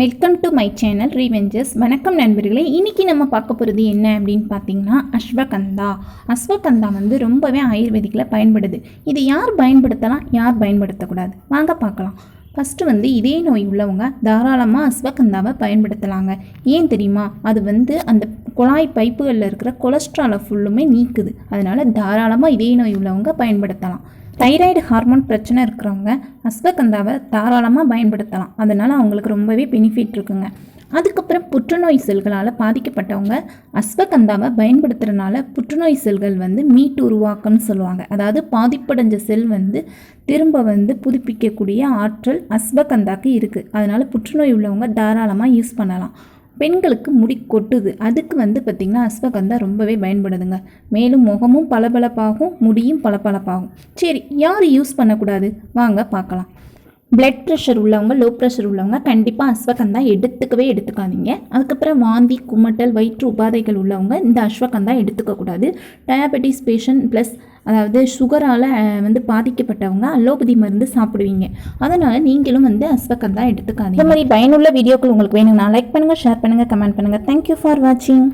Welcome to my channel revengers வணக்கம் நண்பர்களே இன்றைக்கி நம்ம பார்க்க போகிறது என்ன அப்படின்னு பார்த்தீங்கன்னா அஸ்வகந்தா. அஸ்வகந்தா வந்து ரொம்பவே ஆயுர்வேதிக்கில் பயன்படுது. இது யார் பயன்படுத்தலாம்? யார் பயன்படுத்தக்கூடாது? வாங்க பார்க்கலாம். ஃபஸ்ட்டு வந்து இதே நோய் உள்ளவங்க தாராளமாக அஸ்வகந்தாவை பயன்படுத்தலாங்க. ஏன் தெரியுமா? அது வந்து அந்த குழாய் பைப்புகளில் இருக்கிற கொலஸ்ட்ராலை ஃபுல்லுமே நீக்குது. அதனால் தாராளமாக இதே நோய் உள்ளவங்க பயன்படுத்தலாம். தைராய்டு ஹார்மோன் பிரச்சனை இருக்கிறவங்க அஸ்வகந்தாவை தாராளமாக பயன்படுத்தலாம். அதனால் அவங்களுக்கு ரொம்பவே பெனிஃபிட் இருக்குங்க. அதுக்கப்புறம் புற்றுநோய் செல்களால் பாதிக்கப்பட்டவங்க அஸ்வகந்தாவை பயன்படுத்துகிறனால புற்றுநோய் செல்கள் வந்து மீட்டு உருவாக்கம்னு சொல்லுவாங்க. அதாவது பாதிப்படைஞ்ச செல் வந்து திரும்ப வந்து புதுப்பிக்கக்கூடிய ஆற்றல் அஸ்வகந்தாக்கு இருக்குது அதனால் புற்றுநோய் உள்ளவங்க தாராளமாக யூஸ் பண்ணலாம். பெண்களுக்கு முடி கொட்டுது. அதுக்கு வந்து பார்த்திங்கன்னா அஸ்வகந்தா ரொம்பவே பயன்படுதுங்க. மேலும் முகமும் பளபளப்பாகும் முடியும் பளபளப்பாகும். சரி யார் யூஸ் பண்ணக்கூடாது? வாங்க பார்க்கலாம். பிளட் ப்ரெஷர் உள்ளவங்க லோ ப்ரெஷர் உள்ளவங்க கண்டிப்பாக அஸ்வகந்தா எடுத்துக்கவே எடுத்துக்காதீங்க. அதுக்கப்புறம் வாந்தி குமட்டல் வயிற்று உபாதைகள் உள்ளவங்க இந்த அஸ்வகந்தா எடுத்துக்கக்கூடாது டயாபெட்டிஸ் பேஷண்ட் ப்ளஸ் அதாவது சுகரால் வந்து பாதிக்கப்பட்டவங்க அலோபதி மருந்து சாப்பிடுவீங்க. அதனால் நீங்களும் வந்து அஸ்வகந்தா எடுத்துக்காதீங்க. இந்த மாதிரி பயனுள்ள வீடியோக்கள் உங்களுக்கு வேணும்னா லைக் பண்ணுங்கள் ஷேர் பண்ணுங்கள் கமெண்ட் பண்ணுங்கள் தேங்க்யூ ஃபார் வாட்சிங்